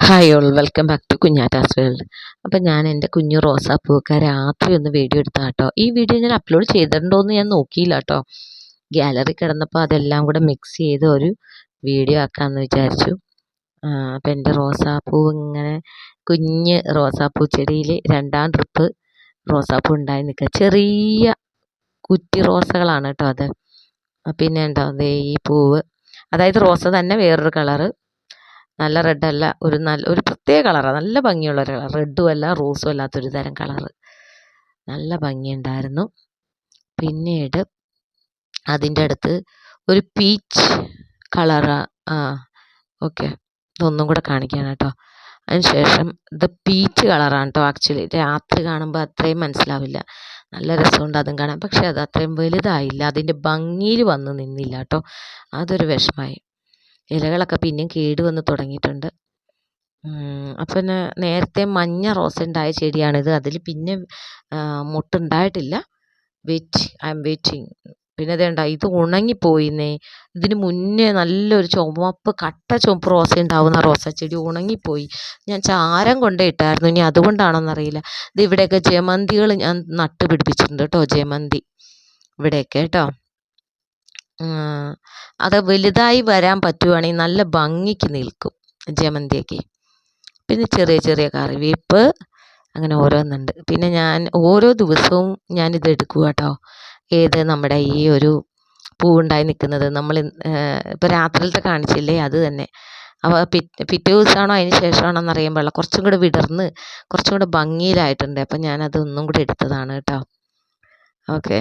Hi all welcome back to കുഞ്ഞാറ്റാസ് world അപ്പം ഞാൻ എന്റെ കുഞ്ഞു റോസാപ്പൂക്ക രാത്രി ഒന്ന് വീഡിയോ എടുത്താൽ കേട്ടോ ഈ വീഡിയോ ഞാൻ അപ്ലോഡ് ചെയ്തിട്ടുണ്ടോ എന്ന് ഞാൻ നോക്കിയില്ല കേട്ടോ ഗ്യാലറി കിടന്നപ്പോൾ അതെല്ലാം കൂടെ മിക്സ് ചെയ്ത് ഒരു വീഡിയോ ആക്കാമെന്ന് വിചാരിച്ചു. അപ്പം എന്റെ റോസാപ്പൂ ഇങ്ങനെ കുഞ്ഞ് റോസാപ്പൂ ചെടിയിൽ രണ്ടാം ട്രിപ്പ് റോസാപ്പൂ ഉണ്ടായി നിൽക്കുക. ചെറിയ കുറ്റി റോസകളാണ് കേട്ടോ അത്. പിന്നെ എന്താ ഈ പൂവ്. അതായത് റോസ തന്നെ വേറൊരു കളറ് നല്ല റെഡ് അല്ല ഒരു നല്ല ഒരു പ്രത്യേക കളറാണ് നല്ല ഭംഗിയുള്ള ഒരു കളർ റെഡും അല്ല റോസും അല്ലാത്തൊരു തരം കളറ് നല്ല ഭംഗിയുണ്ടായിരുന്നു. പിന്നീട് അതിന്റെ അടുത്ത് ഒരു പീച്ച് കളറ് ആ. ഓക്കെ ഇതൊന്നും കൂടെ കാണിക്കുകയാണ് കേട്ടോ. അതിന് ശേഷം ഇത് പീച്ച് കളറാണ് കേട്ടോ ആക്ച്വലി രാത്രി കാണുമ്പോൾ അത്രയും മനസ്സിലാവില്ല. നല്ല രസമുണ്ട് അതും കാണാൻ. പക്ഷേ അത് അത്രയും വലുതായില്ല. അതിന്റെ ഭംഗിയിൽ വന്ന് നിന്നില്ല കേട്ടോ. അതൊരു വിഷമമായി ഇലകളൊക്കെ പിന്നെയും കേട് വന്ന് തുടങ്ങിയിട്ടുണ്ട്. അപ്പം നേരത്തെ മഞ്ഞ റോസ് ഉണ്ടായ ചെടിയാണിത്. അതിൽ പിന്നെ മുട്ടുണ്ടായിട്ടില്ല. വെയിറ്റ് ഐ എം വെയിറ്റിംഗ് പിന്നെ അതേണ്ട ഇത് ഉണങ്ങിപ്പോയിന്നേ. ഇതിന് മുന്നേ നല്ലൊരു ചുമപ്പ് കട്ട ചുമപ്പ് റോസ ഉണ്ടാവുന്ന റോസ ചെടി ഉണങ്ങിപ്പോയി. ഞാൻ ചാരം കൊണ്ടേ ഇട്ടായിരുന്നു. ഇനി അതുകൊണ്ടാണോന്നറിയില്ല. ഇത് ഇവിടെയൊക്കെ ജമന്തികൾ ഞാൻ നട്ട് പിടിപ്പിച്ചിട്ടുണ്ട് കേട്ടോ ജമന്തി. ഇവിടെയൊക്കെ കേട്ടോ. അത് വലുതായി വരാൻ പറ്റുവാണെങ്കിൽ നല്ല ഭംഗിക്ക് നിൽക്കും ജമന്തിയൊക്കെ. പിന്നെ ചെറിയ ചെറിയ കറിവേപ്പ് അങ്ങനെ ഓരോന്നുണ്ട്. പിന്നെ ഞാൻ ഓരോ ദിവസവും ഞാനിത് എടുക്കുക കേട്ടോ ഏത് നമ്മുടെ ഈ ഒരു പൂവുണ്ടായി നിൽക്കുന്നത് നമ്മൾ ഇപ്പോൾ രാത്രിയിലത്തെ കാണിച്ചില്ലേ അത് തന്നെ. അപ്പോൾ പിറ്റേ പിറ്റേ ദിവസമാണോ അതിന് ശേഷമാണോ എന്നറിയാൻ പാടില്ല കുറച്ചും കൂടെ വിടർന്ന് കുറച്ചും കൂടെ ഭംഗിയിലായിട്ടുണ്ട്. അപ്പം ഞാനത് ഒന്നും കൂടെ എടുത്തതാണ് കേട്ടോ ഓക്കെ.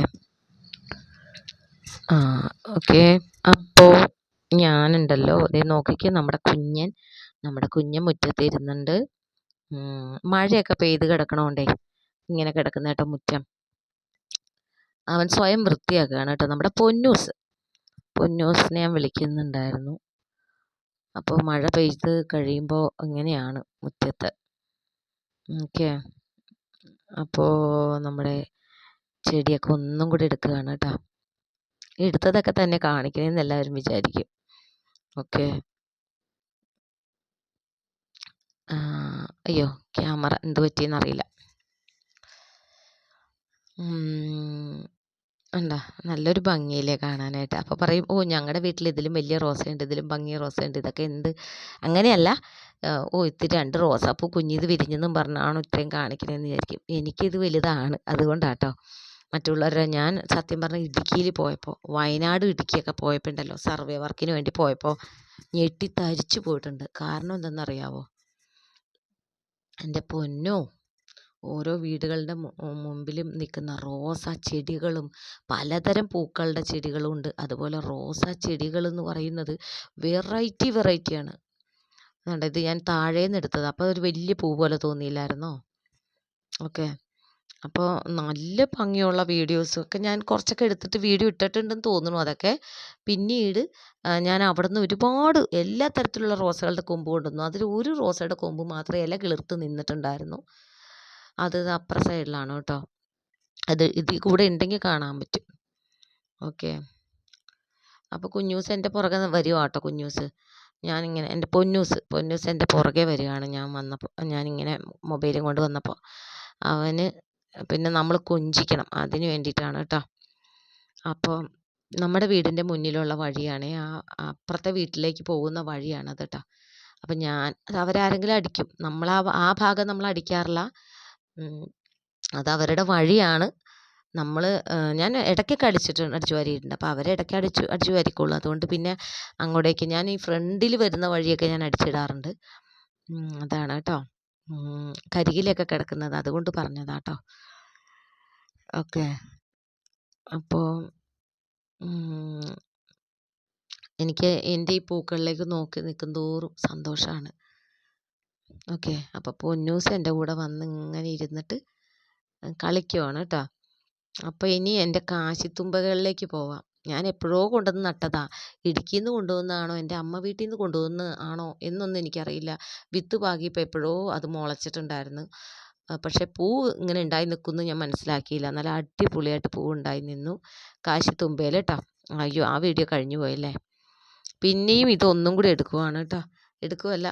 ആ ഓക്കെ. അപ്പോൾ ഞാനുണ്ടല്ലോ. ഇതേ നോക്കിക്ക് നമ്മുടെ കുഞ്ഞൻ നമ്മുടെ കുഞ്ഞൻ മുറ്റത്ത് ഇരുന്നുണ്ട് മഴയൊക്കെ പെയ്ത് കിടക്കണോണ്ടേ ഇങ്ങനെ കിടക്കുന്ന കേട്ടോ മുറ്റം. അവൻ സ്വയം വൃത്തിയാക്കുകയാണ് കേട്ടോ. നമ്മുടെ പൊന്നൂസ്. പൊന്നൂസിനെ ഞാൻ വിളിക്കുന്നുണ്ടായിരുന്നു. അപ്പോൾ മഴ പെയ്ത് കഴിയുമ്പോൾ അങ്ങനെയാണ് മുറ്റത്ത്. ഓക്കെ. അപ്പോൾ നമ്മുടെ ചെടിയൊക്കെ ഒന്നും കൂടി എടുക്കുകയാണ് കേട്ടോ. എടുത്തതൊക്കെ തന്നെ കാണിക്കണമെന്ന് എല്ലാവരും വിചാരിക്കും. ഓക്കെ. അയ്യോ ക്യാമറ എന്ത് പറ്റിയെന്നറിയില്ല. എന്താ നല്ലൊരു ഭംഗിയില്ലേ കാണാനായിട്ട്. അപ്പോൾ പറയും ഓ ഞങ്ങളുടെ വീട്ടിൽ ഇതിലും വലിയ റോസയുണ്ട് ഇതിലും ഭംഗിയ റോസയുണ്ട് ഇതൊക്കെ എന്ത്? അങ്ങനെയല്ല ഓ ഇത്തിരി രണ്ട് റോസാപ്പൂ കുഞ്ഞിത് വിരിഞ്ഞെന്നും പറഞ്ഞാണ് ഇത്രയും കാണിക്കണമെന്ന് വിചാരിക്കും. എനിക്കിത് വലുതാണ് അതുകൊണ്ടാട്ടോ. മറ്റുള്ളവരുടെ ഞാൻ സത്യം പറഞ്ഞാൽ ഇടുക്കിയിൽ പോയപ്പോൾ വയനാട് ഇടുക്കിയൊക്കെ പോയപ്പോൾ ഉണ്ടല്ലോ സർവേ വർക്കിന് വേണ്ടി പോയപ്പോൾ ഞെട്ടി തരിച്ചു പോയിട്ടുണ്ട്. കാരണം എന്തെന്നറിയാവോ? എന്റെ പൊന്നോ ഓരോ വീടുകളുടെ മുമ്പിലും നിൽക്കുന്ന റോസാ ചെടികളും പലതരം പൂക്കളുടെ ചെടികളും ഉണ്ട്. അതുപോലെ റോസാ ചെടികൾ എന്ന് പറയുന്നത് വെറൈറ്റി വെറൈറ്റിയാണ്. ഇത് ഞാൻ താഴേന്ന് എടുത്തത്. അപ്പോൾ ഒരു വലിയ പൂ പോലെ തോന്നിയില്ലായിരുന്നോ? ഓക്കെ. അപ്പോൾ നല്ല ഭംഗിയുള്ള വീഡിയോസൊക്കെ ഞാൻ കുറച്ചൊക്കെ എടുത്തിട്ട് വീഡിയോ ഇട്ടിട്ടുണ്ടെന്ന് തോന്നുന്നു അതൊക്കെ. പിന്നീട് ഞാൻ അവിടെ നിന്ന് ഒരുപാട് എല്ലാ തരത്തിലുള്ള റോസകളുടെ കൊമ്പ് കൊണ്ടുവന്നു. അതിൽ ഒരു റോസയുടെ കൊമ്പ് മാത്രമേ ഇല കിളിർത്ത് നിന്നിട്ടുണ്ടായിരുന്നു. അത് അപ്പുറ സൈഡിലാണ് കേട്ടോ. അത് ഇതിൽ കൂടെ ഉണ്ടെങ്കിൽ കാണാൻ പറ്റും. ഓക്കെ. അപ്പോൾ കുഞ്ഞൂസ് എന്റെ പുറകെ വരുവാ കേട്ടോ കുഞ്ഞൂസ്. ഞാനിങ്ങനെ എന്റെ പൊന്നൂസ് പൊന്നൂസ് എന്റെ പുറകെ വരികയാണ്. ഞാൻ വന്നപ്പോൾ ഞാനിങ്ങനെ മൊബൈലും കൊണ്ട് വന്നപ്പോൾ അവന് പിന്നെ നമ്മൾ കൊഞ്ചിക്കണം അതിന് വേണ്ടിയിട്ടാണ് കേട്ടോ. അപ്പോൾ നമ്മുടെ വീടിന്റെ മുന്നിലുള്ള വഴിയാണ് ആ അപ്പുറത്തെ വീട്ടിലേക്ക് പോകുന്ന വഴിയാണത് കേട്ടോ. അപ്പം ഞാൻ അവരാരെങ്കിലും അടിക്കും. നമ്മൾ ആ ആ ഭാഗം നമ്മൾ അടിക്കാറില്ല. അത് അവരുടെ വഴിയാണ്. നമ്മൾ ഞാൻ ഇടയ്ക്കൊക്കെ അടിച്ചിട്ടുണ്ട് അടിച്ചു വാരിയിട്ടുണ്ട്. അപ്പോൾ അവർ ഇടയ്ക്ക് അടിച്ചു അടിച്ചു വാരിക്കോളും. അതുകൊണ്ട് പിന്നെ അങ്ങോട്ടേക്ക് ഞാൻ ഈ ഫ്രണ്ടിൽ വരുന്ന വഴിയൊക്കെ ഞാൻ അടിച്ചിടാറുണ്ട്. അതാണ് കേട്ടോ. കരികിലൊക്കെ കിടക്കുന്നത്. അതുകൊണ്ട് പറഞ്ഞതാ കേട്ടോ ഓക്കെ അപ്പോൾ എനിക്ക് എന്റെ ഈ പൂക്കളിലേക്ക് നോക്കി നിൽക്കും തോറും സന്തോഷമാണ് ഓക്കെ. അപ്പോൾ പൊന്നൂസ് എന്റെ കൂടെ വന്ന് ഇങ്ങനെ ഇരുന്നിട്ട് കളിക്കുവാണ് കേട്ടോ. അപ്പോൾ ഇനി എന്റെ കാശിത്തുമ്പകളിലേക്ക് പോവാം. ഞാൻ എപ്പോഴോ കൊണ്ടുവന്ന് നട്ടതാ. ഇടുക്കിയിൽ നിന്ന് കൊണ്ടുവന്നതാണോ എന്റെ അമ്മ വീട്ടിൽ നിന്ന് കൊണ്ടുവന്ന് ആണോ? എന്നൊന്നും എനിക്കറിയില്ല. വിത്ത് പാകിയപ്പോൾ എപ്പോഴോ അത് മുളച്ചിട്ടുണ്ടായിരുന്നു. പക്ഷേ പൂ ഇങ്ങനെ ഉണ്ടായി നിൽക്കുമെന്ന് ഞാൻ മനസ്സിലാക്കിയില്ല. നല്ല അടിപൊളിയായിട്ട് പൂ ഉണ്ടായി നിന്നു. കാശിത്തുമ്പയിൽ കേട്ടോ അയ്യോ ആ വീഡിയോ കഴിഞ്ഞു പോയല്ലേ? പിന്നെയും ഇതൊന്നും കൂടി എടുക്കുവാണ് കേട്ടോ എടുക്കുമല്ല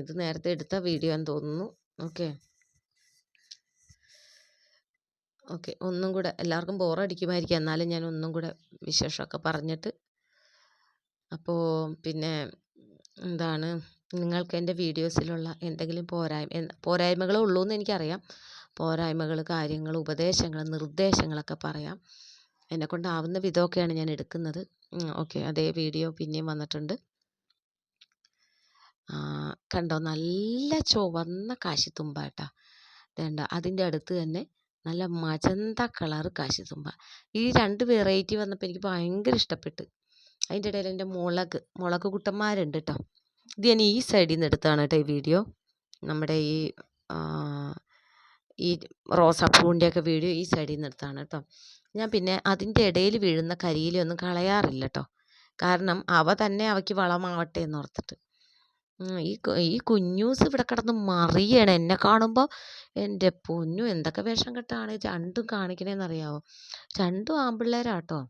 ഇത് നേരത്തെ എടുത്ത വീഡിയോ ആണെന്ന് തോന്നുന്നു. ഓക്കെ. ഓക്കെ. ഒന്നും കൂടെ എല്ലാവർക്കും ബോറടിക്കുമായിരിക്കും. എന്നാലും ഞാൻ ഒന്നും കൂടെ വിശേഷമൊക്കെ പറഞ്ഞിട്ട്. അപ്പോൾ പിന്നെ എന്താണ്? നിങ്ങൾക്ക് എന്റെ വീഡിയോസിലുള്ള എന്തെങ്കിലും പോരായ്മ പോരായ്മകളേ ഉള്ളൂ എന്ന് എനിക്കറിയാം. പോരായ്മകൾ കാര്യങ്ങൾ ഉപദേശങ്ങൾ നിർദ്ദേശങ്ങളൊക്കെ പറയാം. എന്നെക്കൊണ്ടാവുന്ന വിധമൊക്കെയാണ് ഞാൻ എടുക്കുന്നത്. ഓക്കെ. അതേ വീഡിയോ പിന്നെയും വന്നിട്ടുണ്ട്. കണ്ടോ? നല്ല ചുവന്ന കാശിത്തുമ്പാട്ടാ. വേണ്ട അതിന്റെ അടുത്ത് തന്നെ നല്ല മജന്ത കളർ കാശിത്തുമ്പ ഈ രണ്ട് വെറൈറ്റി വന്നപ്പോൾ എനിക്ക് ഭയങ്കര ഇഷ്ടപ്പെട്ട്. അതിന്റെ ഇടയിൽ എന്റെ മുളക് മുളക് കുട്ടന്മാരുണ്ട് കേട്ടോ ഇത് ഞാൻ ഈ സൈഡിൽ നിന്ന് എടുത്താണ് കേട്ടോ ഈ വീഡിയോ നമ്മുടെ ഈ ഈ റോസാപ്പൂവിന്റെയൊക്കെ വീഡിയോ ഈ സൈഡിൽ നിന്ന് എടുത്താണ് കേട്ടോ ഞാൻ പിന്നെ അതിന്റെ ഇടയിൽ വീഴുന്ന കരിയിലൊന്നും കളയാറില്ല കേട്ടോ കാരണം അവ തന്നെ അവയ്ക്ക് വളമാവട്ടെ എന്ന് ഓർത്തിട്ട്. ഈ ഈ കുഞ്ഞൂസ് ഇവിടെ കിടന്ന് മറിയണം. എന്നെ കാണുമ്പോൾ എന്റെ പൊന്നു എന്തൊക്കെ വേഷം കെട്ടാണ് രണ്ടും കാണിക്കണേന്നറിയാവോ? രണ്ടും ആൺപിള്ളേരാട്ടോ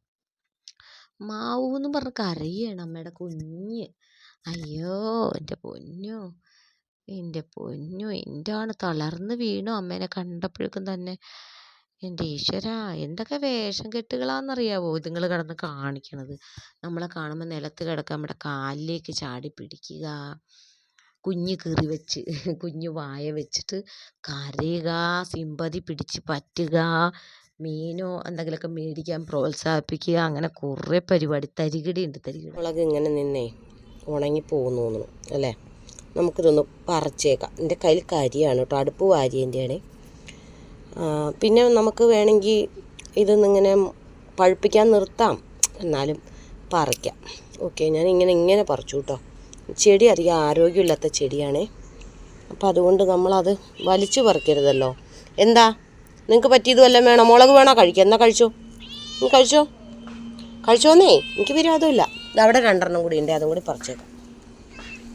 മാവൂന്ന് പറഞ്ഞ് കരയാണ് അമ്മയുടെ കുഞ്ഞ്. അയ്യോ എന്റെ പൊന്നു എന്റെ പൊന്നു എന്താണ് തളർന്ന് വീണു അമ്മേനെ കണ്ടപ്പോഴേക്കും തന്നെ. എന്റെ ഈശ്വര എന്തൊക്കെ വേഷം കെട്ടുകളാണെന്നറിയാവോ ഇതുങ്ങൾ കിടന്ന് കാണിക്കണത്. നമ്മളെ കാണുമ്പോൾ നിലത്ത് കിടക്കുക നമ്മുടെ കാലിലേക്ക് ചാടി പിടിക്കുക. കുഞ്ഞ് കീറി വെച്ച് കുഞ്ഞു വായ വെച്ചിട്ട് കരയുക സിമ്പതി പിടിച്ച് പറ്റുക മീനോ എന്തെങ്കിലുമൊക്കെ മേടിക്കാൻ പ്രോത്സാഹിപ്പിക്കുക അങ്ങനെ കുറേ പരിപാടി തരികിടി ഉണ്ട് തരികിടി മുളക് ഇങ്ങനെ നിന്നേ ഉണങ്ങി പോകുന്നു തോന്നുന്നു അല്ലേ? നമുക്കിതൊന്ന് പറിച്ചേക്കാം. എന്റെ കയ്യിൽ കരിയാണ് കേട്ടോ അടുപ്പ് വാരിയന്റെയാണ് പിന്നെ നമുക്ക് വേണമെങ്കിൽ ഇതൊന്നിങ്ങനെ പഴുപ്പിക്കാൻ നിർത്താം. എന്നാലും പറിക്കാം. ഓക്കെ ഞാൻ ഇങ്ങനെ ഇങ്ങനെ പറിച്ചു കേട്ടോ ചെടി അധികം ആരോഗ്യമില്ലാത്ത ചെടിയാണേ. അപ്പോൾ അതുകൊണ്ട് നമ്മളത് വലിച്ചു പറിക്കരുതല്ലോ. എന്താ? നിങ്ങൾക്ക് പറ്റിയത് വല്ലതും വേണോ? മുളക് വേണോ കഴിക്കുക എന്നാ കഴിച്ചോ? നീ കഴിച്ചോ? കഴിച്ചോന്നേ എനിക്ക് വിരോധമില്ല. അവിടെ രണ്ടെണ്ണം കൂടി ഉണ്ട്. അതും കൂടി പറിച്ചേക്കാം.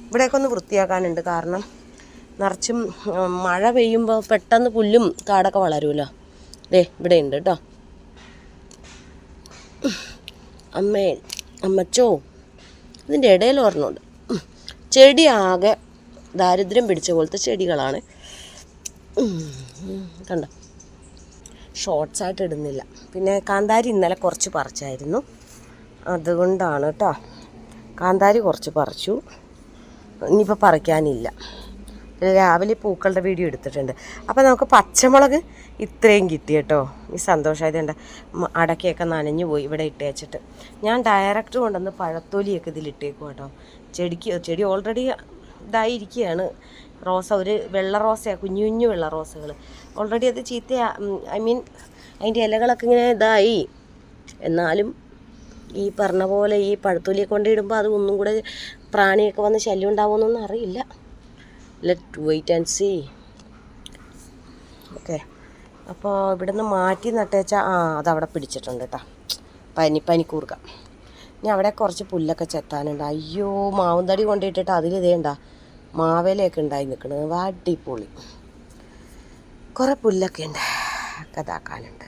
ഇവിടെയൊക്കെ ഒന്ന് വൃത്തിയാക്കാനുണ്ട് കാരണം നിറച്ചും മഴ പെയ്യുമ്പോൾ പെട്ടെന്ന് പുല്ലും കാടൊക്കെ വളരുമല്ലോ ദേ ഇവിടെ ഉണ്ട് കേട്ടോ അമ്മേ അമ്മച്ചോ ഇതിന്റെ ഇടയിൽ ഒരെണ്ണമുണ്ട്. ചെടി ആകെ ദാരിദ്ര്യം പിടിച്ച പോലത്തെ ചെടികളാണ്. കണ്ടോ? ഷോർട്സ് ആയിട്ട് ഇടുന്നില്ല. പിന്നെ കാന്താരി ഇന്നലെ കുറച്ച് പറിച്ചായിരുന്നു. അതുകൊണ്ടാണ് കേട്ടോ കാന്താരി കുറച്ച് പറിച്ചു. ഇനിയിപ്പോൾ പറിക്കാനില്ല. രാവിലെ പൂക്കളുടെ വീഡിയോ എടുത്തിട്ടുണ്ട്. അപ്പോൾ നമുക്ക് പച്ചമുളക് ഇത്രയും കിട്ടി കേട്ടോ. ഈ സന്തോഷമായത് ഉണ്ട് അടക്കയൊക്കെ നനഞ്ഞു പോയി ഇവിടെ ഇട്ടേച്ചിട്ട് ഞാൻ ഡയറക്റ്റ് കൊണ്ടുവന്ന് പഴത്തൊലിയൊക്കെ ഇതിലിട്ടേക്കും കേട്ടോ. ചെടിക്ക് ചെടി ഓൾറെഡി ഇതായിരിക്കുകയാണ്. റോസ ഒരു വെള്ള റോസയാണ് കുഞ്ഞു കുഞ്ഞു വെള്ള റോസകൾ ഓൾറെഡി അത് ചീത്ത ഐ മീൻ അതിന്റെ ഇലകളൊക്കെ ഇങ്ങനെ ഇതായി. എന്നാലും ഈ പറഞ്ഞ പോലെ ഈ പഴത്തൊലിയെ കൊണ്ടിടുമ്പോൾ അത് ഒന്നും കൂടെ പ്രാണിയൊക്കെ വന്ന് ശല്യം ഉണ്ടാവുമെന്നൊന്നും അറിയില്ല. Let wait and see okay അപ്പോൾ ഇവിടെ നിന്ന് മാറ്റി നട്ടേച്ചാൽ ആ അതവിടെ പിടിച്ചിട്ടുണ്ട് കേട്ടോ പനി പനിക്കൂർക്ക ഇനി അവിടെ കുറച്ച് പുല്ലൊക്കെ ചെത്താനുണ്ട്. അയ്യോ മാവും കൊണ്ടിട്ടിട്ട് അതിൽ ഇതേണ്ട മാവേലയൊക്കെ ഉണ്ടായി നിൽക്കുന്നത് വാട്ടിപ്പൊളി കുറേ പുല്ലൊക്കെ ഉണ്ട്. കഥാക്കാനുണ്ട്